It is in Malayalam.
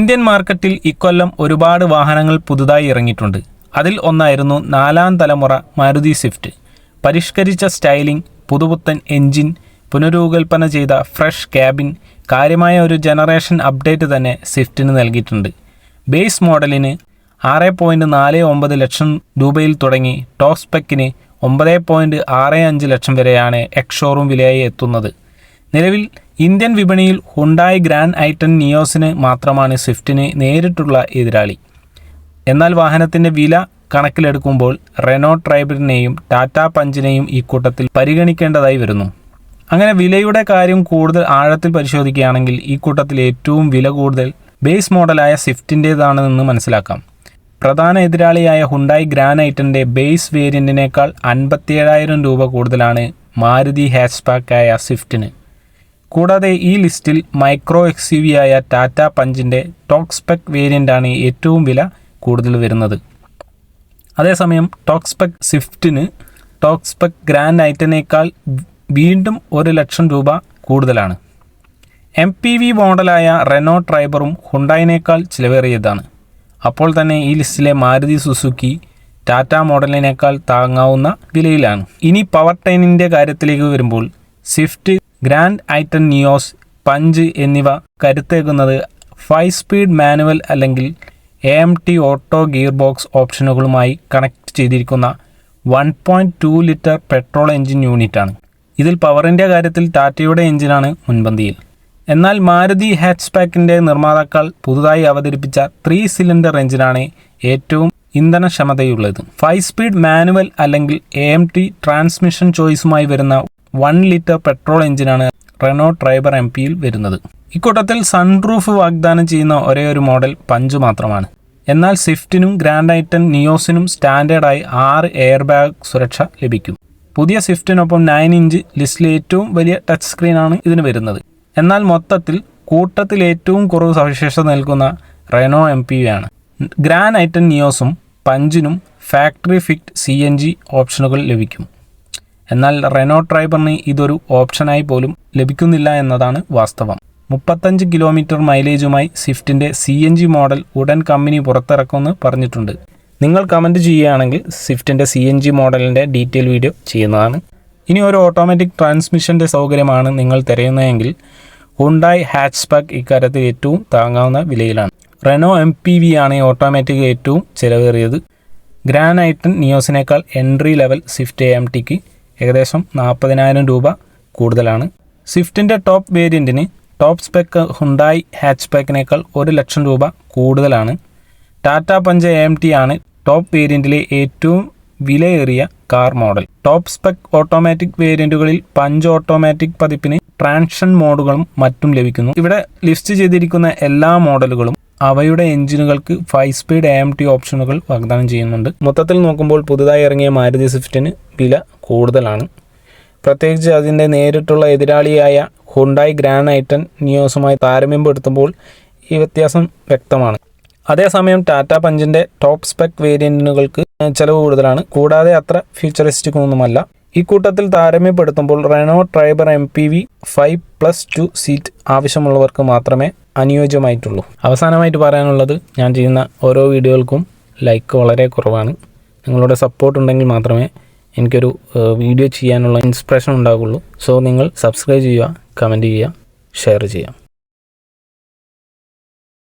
ഇന്ത്യൻ മാർക്കറ്റിൽ ഇക്കൊല്ലം ഒരുപാട് വാഹനങ്ങൾ പുതുതായി ഇറങ്ങിയിട്ടുണ്ട്. അതിൽ ഒന്നായിരുന്നു നാലാം തലമുറ മാരുതി സ്വിഫ്റ്റ്. പരിഷ്കരിച്ച സ്റ്റൈലിംഗ് പുതുപുത്തൻ എൻജിൻ പുനരൂകൽപ്പന ചെയ്ത ഫ്രഷ് ക്യാബിൻ കാര്യമായ ഒരു ജനറേഷൻ അപ്ഡേറ്റ് തന്നെ സ്വിഫ്റ്റിന് നൽകിയിട്ടുണ്ട്. ബേസ് മോഡലിന് ആറ് പോയിന്റ് നാല് ഒമ്പത് ലക്ഷം രൂപയിൽ തുടങ്ങി സ്പെക്കിന് ഒമ്പത് പോയിന്റ് ആറ് അഞ്ച് ലക്ഷം വരെയാണ് എക്സ് ഷോറൂം വിലയായി എത്തുന്നത്. നിലവിൽ ഇന്ത്യൻ വിപണിയിൽ ഹുണ്ടായ് ഗ്രാൻഡ് ഐറ്റൻ നിയോസിന് മാത്രമാണ് സ്വിഫ്റ്റിന് നേരിട്ടുള്ള എതിരാളി. എന്നാൽ വാഹനത്തിന്റെ വില കണക്കിലെടുക്കുമ്പോൾ റെനോ ട്രൈബറിനെയും ടാറ്റ പഞ്ചിനെയും ഈ കൂട്ടത്തിൽ പരിഗണിക്കേണ്ടതായി വരുന്നു. അങ്ങനെ വിലയുടെ കാര്യം കൂടുതൽ ആഴത്തിൽ പരിശോധിക്കുകയാണെങ്കിൽ ഈ കൂട്ടത്തിൽ ഏറ്റവും വില കൂടുതൽ ബേസ് മോഡലായ സ്വിഫ്റ്റിന്റേതാണെന്ന് മനസ്സിലാക്കാം. പ്രധാന എതിരാളിയായ ഹുണ്ടായി ഗ്രാനൈറ്റിന്റെ ബേസ് വേരിയന്റിനേക്കാൾ അൻപത്തിയേഴായിരം രൂപ കൂടുതലാണ് മാരുതി ഹാച്ച്ബാക്കായ സ്വിഫ്റ്റിന്. കൂടാതെ ഈ ലിസ്റ്റിൽ മൈക്രോ എക്സ് യു വി ആയ ടാറ്റ പഞ്ചിന്റെ ടോക്സ്പെക് വേരിയന്റാണ് ഏറ്റവും വില കൂടുതൽ വരുന്നത്. അതേസമയം ടോക്സ്പെക് സ്വിഫ്റ്റിന് ടോക്ക് സ്പെക് ഗ്രാൻഡ് ഐറ്റനേക്കാൾ വീണ്ടും ഒരു ലക്ഷം രൂപ കൂടുതലാണ്. എം പി വി മോഡലായ റെനോ ട്രൈബറും ഹുണ്ടായിനേക്കാൾ ചിലവേറിയതാണ്. അപ്പോൾ തന്നെ ഈ ലിസ്റ്റിലെ മാരുതി സുസുക്കി ടാറ്റ മോഡലിനേക്കാൾ താങ്ങാവുന്ന വിലയിലാണ്. ഇനി പവർ ടൈനിന്റെ കാര്യത്തിലേക്ക് വരുമ്പോൾ Swift Grand i ten Nios Punch എന്നിവ കരുത്തേക്കുന്നത് ഫൈവ് സ്പീഡ് മാനുവൽ അല്ലെങ്കിൽ A M T auto gear box ഓപ്ഷനുകളുമായി connect ചെയ്തിരിക്കുന്ന one point two litre petrol engine യൂണിറ്റാണ്. ഇതിൽ പവറിന്റെ കാര്യത്തിൽ ടാറ്റയുടെ എഞ്ചിനാണ് മുൻപന്തിയിൽ. എന്നാൽ മാരുതി ഹാച്ച് പാക്കിന്റെ നിർമ്മാതാക്കൾ പുതുതായി അവതരിപ്പിച്ച ത്രീ സിലിണ്ടർ എഞ്ചിനാണ് ഏറ്റവും ഇന്ധനക്ഷമതയുള്ളത്. ഫൈവ് സ്പീഡ് മാനുവൽ അല്ലെങ്കിൽ എ എം ടി ട്രാൻസ്മിഷൻ ചോയ്സുമായി വരുന്ന വൺ ലിറ്റർ പെട്രോൾ എഞ്ചിനാണ് റെനോ ട്രൈബർ എം പിയിൽ വരുന്നത്. ഇക്കൂട്ടത്തിൽ സൺറൂഫ് വാഗ്ദാനം ചെയ്യുന്ന ഒരേ ഒരു മോഡൽ പഞ്ച് മാത്രമാണ്. എന്നാൽ സ്വിഫ്റ്റിനും ഗ്രാൻഡ് ഐറ്റൻ നിയോസിനും സ്റ്റാൻഡേർഡായി ആറ് എയർ ബാഗ് സുരക്ഷ ലഭിക്കും. പുതിയ സ്വിഫ്റ്റിനൊപ്പം നയൻ ഇഞ്ച് ലിസ്റ്റിലെ ഏറ്റവും വലിയ ടച്ച് സ്ക്രീനാണ് ഇതിന് വരുന്നത്. എന്നാൽ മൊത്തത്തിൽ കൂട്ടത്തിൽ ഏറ്റവും കുറവ് സവിശേഷത നൽകുന്ന റെനോ എം പി ആണ്. ഗ്രാൻഡ് ഐറ്റൻ നിയോസും പഞ്ചിനും factory fit C N G ഓപ്ഷനുകൾ ലഭിക്കും. എന്നാൽ റെനോ ഡ്രൈവറിന് ഇതൊരു ഓപ്ഷനായി പോലും ലഭിക്കുന്നില്ല എന്നതാണ് വാസ്തവം. മുപ്പത്തഞ്ച് കിലോമീറ്റർ മൈലേജുമായി സ്വിഫ്റ്റിന്റെ സി എൻ ജി മോഡൽ ഉടൻ കമ്പനി പുറത്തിറക്കുമെന്ന് പറഞ്ഞിട്ടുണ്ട്. നിങ്ങൾ കമന്റ് ചെയ്യുകയാണെങ്കിൽ സ്വിഫ്റ്റിന്റെ സി എൻ ജി മോഡലിന്റെ ഡീറ്റെയിൽ വീഡിയോ ചെയ്യുന്നതാണ്. ഇനി ഒരു ഓട്ടോമാറ്റിക് ട്രാൻസ്മിഷന്റെ സൗകര്യമാണ് നിങ്ങൾ തിരയുന്നതെങ്കിൽ ഹുണ്ടായി ഹാച്ച്ബാക്ക് ഇക്കാര്യത്തിൽ ഏറ്റവും താങ്ങാവുന്ന വിലയിലാണ്. റെനോ എം പി വി ആണ് ഓട്ടോമാറ്റിക് ഏറ്റവും ചിലവേറിയത്. ഗ്രാൻ ഐറ്റൻ നിയോസിനേക്കാൾ എൻട്രി ലെവൽ സ്വിഫ്റ്റ് എം ടിക്ക് ഏകദേശം നാൽപ്പതിനായിരം രൂപ കൂടുതലാണ്. സ്വിഫ്റ്റിന്റെ ടോപ്പ് വേരിയന്റിന് ടോപ്പ് സ്പെക്ക് ഹുണ്ടായി ഹാച്ച് പാക്കിനേക്കാൾ ഒരു ലക്ഷം രൂപ കൂടുതലാണ്. ടാറ്റ പഞ്ച് എം ടി ആണ് ടോപ്പ് വേരിയന്റിലെ ഏറ്റവും വിലയേറിയ car model. Top spec automatic വേരിയന്റുകളിൽ Punch automatic പതിപ്പിന് ട്രാൻഷൻ മോഡുകളും മറ്റും ലഭിക്കുന്നു. ഇവിടെ ലിസ്റ്റ് ചെയ്തിരിക്കുന്ന എല്ലാ മോഡലുകളും അവയുടെ എഞ്ചിനുകൾക്ക് five speed A M T ഓപ്ഷനുകൾ വാഗ്ദാനം ചെയ്യുന്നുണ്ട്. മൊത്തത്തിൽ നോക്കുമ്പോൾ പുതുതായി ഇറങ്ങിയ മാരുതി സ്വിഫ്റ്റിന് വില കൂടുതലാണ്. പ്രത്യേകിച്ച് അതിന്റെ നേരിട്ടുള്ള എതിരാളിയായ ഹുണ്ടായി ഗ്രാൻഡ് ഐറ്റൻ നിയോസുമായി താരതമ്യപ്പെടുത്തുമ്പോൾ ഈ വ്യത്യാസം വ്യക്തമാണ്. അതേസമയം ടാറ്റ പഞ്ചിന്റെ ടോപ്പ് സ്പെക് വേരിയന്റുകൾക്ക് ചിലവ് കൂടുതലാണ്. കൂടാതെ അത്ര ഫ്യൂച്ചറിസ്റ്റിക് ഒന്നുമല്ല. ഇക്കൂട്ടത്തിൽ താരതമ്യപ്പെടുത്തുമ്പോൾ Renault Triber M P V five plus two seat ആവശ്യമുള്ളവർക്ക് മാത്രമേ അനുയോജ്യമായിട്ടുള്ളൂ. അവസാനമായിട്ട് പറയാനുള്ളത് ഞാൻ ചെയ്യുന്ന ഓരോ വീഡിയോകൾക്കും ലൈക്ക് വളരെ കുറവാണ്. നിങ്ങളുടെ സപ്പോർട്ട് ഉണ്ടെങ്കിൽ മാത്രമേ എനിക്കൊരു വീഡിയോ ചെയ്യാനുള്ള ഇൻസ്പിറേഷൻ ഉണ്ടാകുള്ളൂ സോ നിങ്ങൾ സബ്സ്ക്രൈബ് ചെയ്യുക കമന്റ് ചെയ്യുക ഷെയർ ചെയ്യുക.